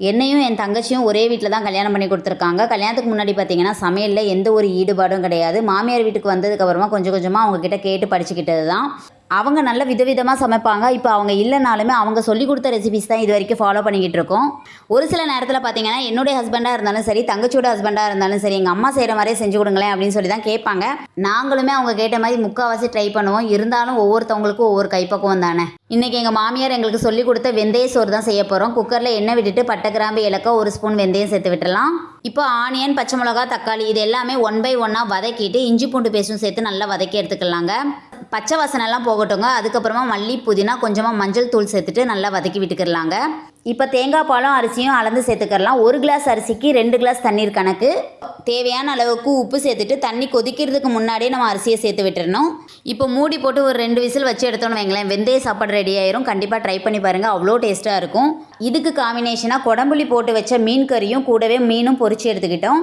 என்னையும் என் தங்கச்சியும் ஒரே வீட்டில் தான் கல்யாணம் பண்ணி கொடுத்துருக்காங்க. கல்யாணத்துக்கு முன்னாடி பார்த்தீங்கன்னா சமையலில் எந்த ஒரு ஈடுபாடும் கிடையாது. மாமியார் வீட்டுக்கு வந்ததுக்கப்புறமா கொஞ்சம் கொஞ்சமாக அவங்கக்கிட்ட கேட்டு படிச்சுக்கிட்டது தான் அவங்க நல்ல விதவிதமாக சமைப்பாங்க. இப்போ அவங்க இல்லைனாலுமே அவங்க சொல்லி கொடுத்த ரெசிபிஸ் தான் இது வரைக்கும் ஃபாலோ பண்ணிக்கிட்டு இருக்கோம். ஒரு சில நேரத்தில் பார்த்தீங்கன்னா என்னுடைய ஹஸ்பண்டாக இருந்தாலும் சரி தங்கச்சியோட ஹஸ்பண்டாக இருந்தாலும் சரி எங்கள் அம்மா செய்கிற மாதிரியே செஞ்சு கொடுங்களேன் அப்படின்னு சொல்லி தான் கேட்பாங்க. நாங்களுமே அவங்க கேட்ட மாதிரி முக்கால்வாசி ட்ரை பண்ணுவோம். இருந்தாலும் ஒவ்வொருத்தவங்களுக்கும் ஒவ்வொரு கைப்பக்குவம் தானே. இன்றைக்கி எங்கள் மாமியார் எங்களுக்கு சொல்லி கொடுத்த வெந்தய சோறு தான் செய்ய போகிறோம் குக்கரில் எண்ணெய் விட்டுட்டு பட்டை கிராம்பு ஏலக்காய் ஒரு ஸ்பூன் வெந்தயம் சேர்த்து விட்டுலாம் இப்போ ஆனியன் பச்சை மிளகா தக்காளி இது எல்லாமே ஒன் பை ஒன்னாக வதக்கிட்டு இஞ்சி பூண்டு பேஸ்ட்டும் சேர்த்து நல்லா வதக்கி எடுத்துக்கலாங்க. பச்சை வாசனைலாம் போகட்டுங்க. அதுக்கப்புறமா மல்லி புதினா கொஞ்சமாக மஞ்சள் தூள் சேர்த்துட்டு நல்லா வதக்கி விட்டுக்கிடலாங்க இப்போ தேங்காய் பாலும் அரிசியும் அளந்து சேர்த்துக்கிறலாம். ஒரு கிளாஸ் அரிசிக்கு ரெண்டு கிளாஸ் தண்ணீர் கணக்கு. தேவையான அளவுக்கு உப்பு சேர்த்துட்டு தண்ணி கொதிக்கிறதுக்கு முன்னாடியே நம்ம அரிசியை சேர்த்து விட்டுறணும். இப்போ மூடி போட்டு ஒரு ரெண்டு விசில் வச்சு எடுத்தோம்னு வைங்களேன். வெந்தய சாப்பாடு ரெடி ஆயிரும். கண்டிப்பாக ட்ரை பண்ணி பாருங்கள் அவ்வளோ டேஸ்ட்டாக இருக்கும். இதுக்கு காம்பினேஷனாக குடம்புளி போட்டு வச்ச மீன் கறியும் கூடவே மீனும் பொறிச்சு எடுத்துக்கிட்டோம்.